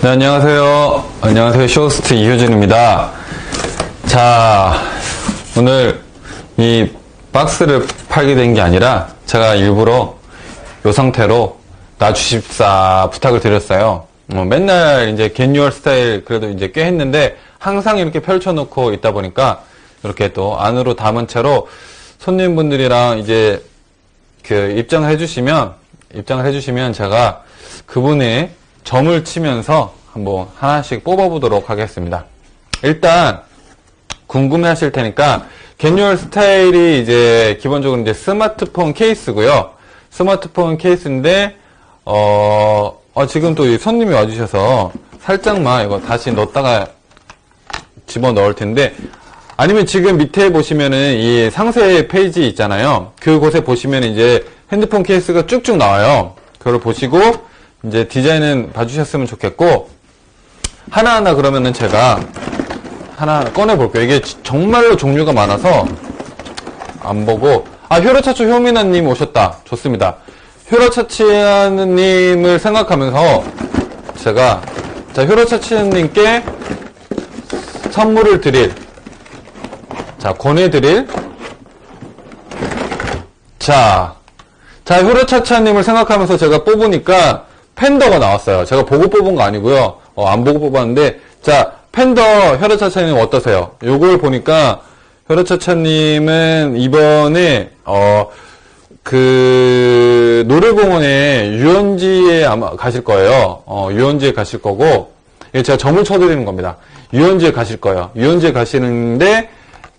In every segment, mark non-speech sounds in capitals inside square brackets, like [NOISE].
네, 안녕하세요. 안녕하세요. 쇼호스트 이효진입니다. 자, 오늘 이 박스를 팔게 된 게 아니라 제가 일부러 이 상태로 놔주십사 부탁을 드렸어요. 어, 맨날 이제 개뉴얼 스타일 그래도 이제 꽤 했는데 항상 이렇게 펼쳐놓고 있다 보니까 이렇게 또 안으로 담은 채로 손님분들이랑 이제 그 입장을 해주시면 입장을 해주시면 제가 그분의 점을 치면서 한번 하나씩 뽑아보도록 하겠습니다. 일단 궁금해 하실 테니까 개뉴얼 스타일이 이제 기본적으로 이제 스마트폰 케이스고요. 스마트폰 케이스인데 어, 어, 지금 또이 손님이 와주셔서 살짝만 이거 다시 넣었다가 집어 넣을 텐데 아니면 지금 밑에 보시면은 이 상세 페이지 있잖아요. 그곳에 보시면 이제 핸드폰 케이스가 쭉쭉 나와요. 그걸 보시고 이제 디자인은 봐주셨으면 좋겠고 하나하나 그러면은 제가 하나 꺼내 볼게요. 이게 정말로 종류가 많아서 안 보고 아 효로차추 효미나님 오셨다. 좋습니다. 효로차치아님을 생각하면서 제가 자 효로차치아님께 선물을 드릴 자 권해드릴 자, 자 효로차차님을 생각하면서 제가 뽑으니까 팬더가 나왔어요. 제가 보고 뽑은 거 아니고요. 어, 안 보고 뽑았는데 자 팬더 효로차차님 어떠세요? 요걸 보니까 효로차차님은 이번에 어 그 노래공원에 유원지에 아마 가실 거예요. 어, 유원지에 가실 거고 이게 제가 점을 쳐드리는 겁니다. 유원지에 가실 거예요. 유원지에 가시는데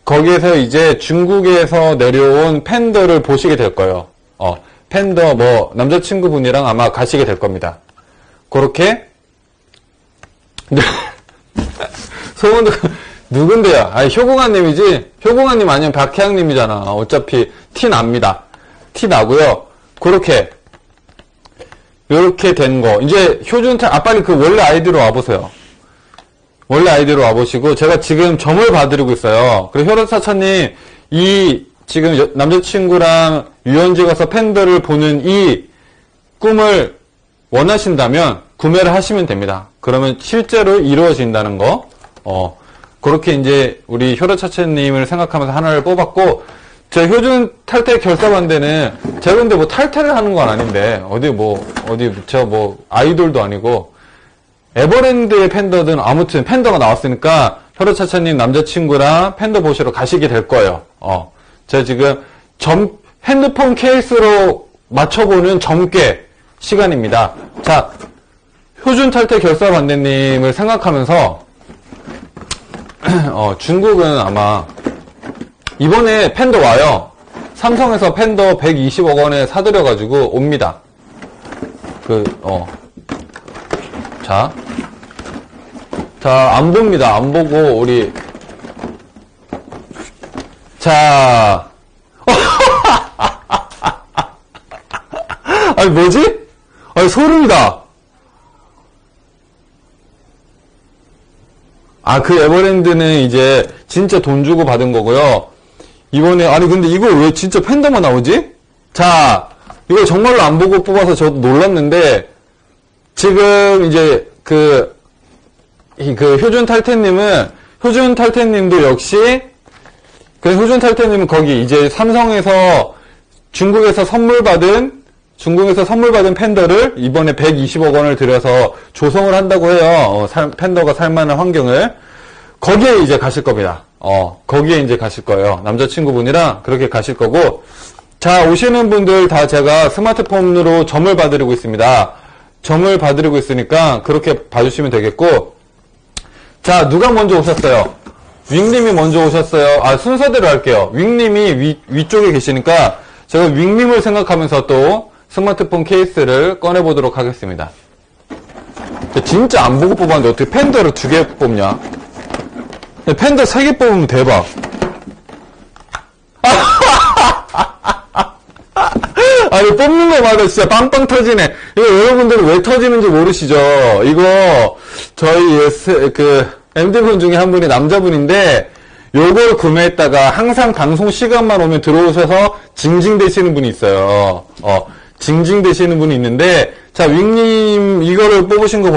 거기에서 이제 중국에서 내려온 팬더를 보시게 될 거예요. 어, 팬더 뭐 남자친구분이랑 아마 가시게 될 겁니다. 그렇게 [LAUGHS] 소문도 [LAUGHS] 누군데요? 아니 효공아님이지 효공아님 아니면 박혜양님이잖아. 어차피 티 납니다. 티 나고요. 그렇게 이렇게 된 거. 이제 효준타 아 빨리 그 원래 아이디로 와보세요. 원래 아이디로 와보시고 제가 지금 점을 봐드리고 있어요. 그리고 효로사차님 이 지금 여- 남자친구랑 유원지 가서 팬더를 보는 이 꿈을 원하신다면 구매를 하시면 됩니다. 그러면 실제로 이루어진다는 거. 어 그렇게 이제 우리 효로차차님을 생각하면서 하나를 뽑았고 제 효준 탈퇴 결사반대는 제가 근데 뭐 탈퇴를 하는 건 아닌데 어디 뭐 어디 저 뭐 아이돌도 아니고 에버랜드의 팬더든 아무튼 팬더가 나왔으니까 혈로차차님 남자친구랑 팬더 보시러 가시게 될 거예요. 어, 제가 지금 점 핸드폰 케이스로 맞춰보는 점괘 시간입니다. 자, 효준 탈퇴 결사 반대님을 생각하면서 [CLEARS THROAT] 어, 중국은 아마 이번에 팬더 와요. 삼성에서 팬더 120억 원에 사들여가지고 옵니다. 그, 어. 자. 자, 안 봅니다. 안 보고, 우리. 자. [LAUGHS] 아니, 뭐지? 아니, 소름이다. 아, 그 에버랜드는 이제 진짜 돈 주고 받은 거고요. 이번에, 아니, 근데 이걸 왜 진짜 팬더만 나오지? 자, 이거 정말로 안 보고 뽑아서 저도 놀랐는데, 지금 이제 그, 이그 효준 탈퇴님은, 효준 탈퇴님도 역시, 그 효준 탈퇴님은 거기 이제 삼성에서 중국에서 선물 받은 중국에서 선물 받은 팬더를 이번에 120억 원을 들여서 조성을 한다고 해요. 어, 살- 팬더가 살만한 환경을 거기에 이제 가실 겁니다. 어, 거기에 이제 가실 거예요. 남자친구분이랑 그렇게 가실 거고 자 오시는 분들 다 제가 스마트폰으로 점을 봐드리고 있습니다. 점을 봐드리고 있으니까 그렇게 봐주시면 되겠고 자 누가 먼저 오셨어요? 윙님이 먼저 오셨어요. 아, 순서대로 할게요. 윙님이 위, 위쪽에 계시니까 제가 윙님을 생각하면서 또 스마트폰 케이스를 꺼내보도록 하겠습니다. 진짜 안 보고 뽑았는데 어떻게 팬더를 두 개 뽑냐? 팬더 세 개 뽑으면 대박. [LAUGHS] 아니, 뽑는 거마다 진짜 빵빵 터지네. 이거 여러분들은 왜 터지는지 모르시죠? 이거, 저희, 그, MD분 중에 한 분이 남자분인데, 요걸 구매했다가 항상 방송 시간만 오면 들어오셔서 징징대시는 분이 있어요. 어, 징징대시는 분이 있는데, 자, 윙님 이거를 뽑으신 거